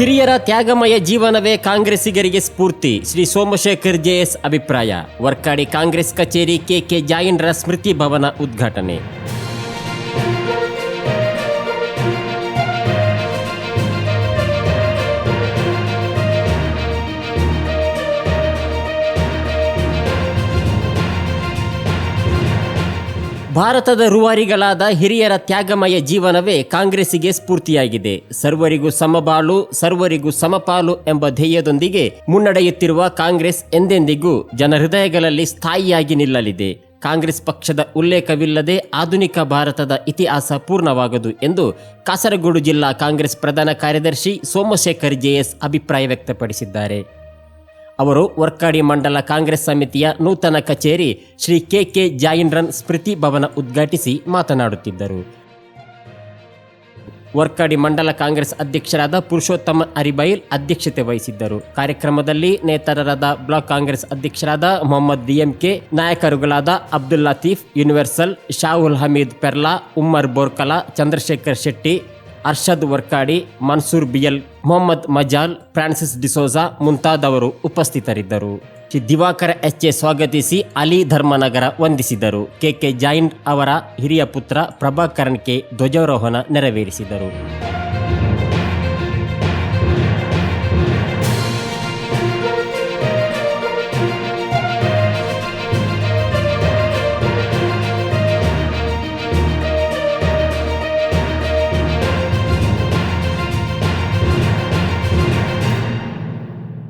ಹಿರಿಯರ ತ್ಯಾಗಮಯ ಜೀವನವೇ ಕಾಂಗ್ರೆಸ್ಸಿಗರಿಗೆ ಸ್ಫೂರ್ತಿ. ಶ್ರೀ ಸೋಮಶೇಖರ್ ಜೆಎಸ್ ಅಭಿಪ್ರಾಯ. ವರ್ಕಾಡಿ ಕಾಂಗ್ರೆಸ್ ಕಚೇರಿ ಕೆಕೆ ಜಾಯಿನ್ರ ಸ್ಮೃತಿ ಭವನ ಉದ್ಘಾಟನೆ. ಭಾರತದ ರೂವಾರಿಗಳಾದ ಹಿರಿಯರ ತ್ಯಾಗಮಯ ಜೀವನವೇ ಕಾಂಗ್ರೆಸ್ಸಿಗೆ ಸ್ಫೂರ್ತಿಯಾಗಿದೆ. ಸರ್ವರಿಗೂ ಸಮಬಾಳು, ಸರ್ವರಿಗೂ ಸಮಪಾಲು ಎಂಬ ಧ್ಯೇಯದೊಂದಿಗೆ ಮುನ್ನಡೆಯುತ್ತಿರುವ ಕಾಂಗ್ರೆಸ್ ಎಂದೆಂದಿಗೂ ಜನ ಹೃದಯಗಳಲ್ಲಿ ಸ್ಥಾಯಿಯಾಗಿ ನಿಲ್ಲಲಿದೆ. ಕಾಂಗ್ರೆಸ್ ಪಕ್ಷದ ಉಲ್ಲೇಖವಿಲ್ಲದೆ ಆಧುನಿಕ ಭಾರತದ ಇತಿಹಾಸ ಪೂರ್ಣವಾಗದು ಎಂದು ಕಾಸರಗೋಡು ಜಿಲ್ಲಾ ಕಾಂಗ್ರೆಸ್ ಪ್ರಧಾನ ಕಾರ್ಯದರ್ಶಿ ಸೋಮಶೇಖರ್ ಜೆಎಸ್ ಅಭಿಪ್ರಾಯ ವ್ಯಕ್ತಪಡಿಸಿದ್ದಾರೆ. ಅವರು ವರ್ಕಾಡಿ ಮಂಡಲ ಕಾಂಗ್ರೆಸ್ ಸಮಿತಿಯ ನೂತನ ಕಚೇರಿ ಶ್ರೀ ಕೆ ಕೆ ಜಾಯಿನ್ರನ್ ಸ್ಮೃತಿ ಭವನ ಉದ್ಘಾಟಿಸಿ ಮಾತನಾಡುತ್ತಿದ್ದರು. ವರ್ಕಾಡಿ ಮಂಡಲ ಕಾಂಗ್ರೆಸ್ ಅಧ್ಯಕ್ಷರಾದ ಪುರುಷೋತ್ತಮ ಅರಿಬೈಲ್ ಅಧ್ಯಕ್ಷತೆ ವಹಿಸಿದ್ದರು. ಕಾರ್ಯಕ್ರಮದಲ್ಲಿ ನೇತಾರರಾದ ಬ್ಲಾಕ್ ಕಾಂಗ್ರೆಸ್ ಅಧ್ಯಕ್ಷರಾದ ಮೊಹಮ್ಮದ್ ಡಿಎಂಕೆ ನಾಯಕರುಗಳಾದ ಅಬ್ದುಲ್ ಲತೀಫ್, ಯೂನಿವರ್ಸಲ್, ಶಾಹುಲ್ ಹಮೀದ್ ಪೆರ್ಲಾ, ಉಮ್ಮರ್ ಬೋರ್ಕಲಾ, ಚಂದ್ರಶೇಖರ್ ಶೆಟ್ಟಿ ಅರ್ಷದ್ ವರ್ಕಾಡಿ, ಮನ್ಸೂರ್ ಬಿಯಲ್ ಮೊಹಮ್ಮದ್ ಮಜಾಲ್, ಫ್ರಾನ್ಸಿಸ್ ಡಿಸೋಜಾ ಮುಂತಾದವರು ಉಪಸ್ಥಿತರಿದ್ದರು. ದಿವಾಕರ ಎಚ್ ಎ ಸ್ವಾಗತಿಸಿ ಅಲಿ ಧರ್ಮನಗರ ವಂದಿಸಿದರು. ಕೆ ಕೆ ಜೈನ್ ಅವರ ಹಿರಿಯ ಪುತ್ರ ಪ್ರಭಾಕರನ್ ಕೆ ಧ್ವಜಾರೋಹಣ ನೆರವೇರಿಸಿದರು.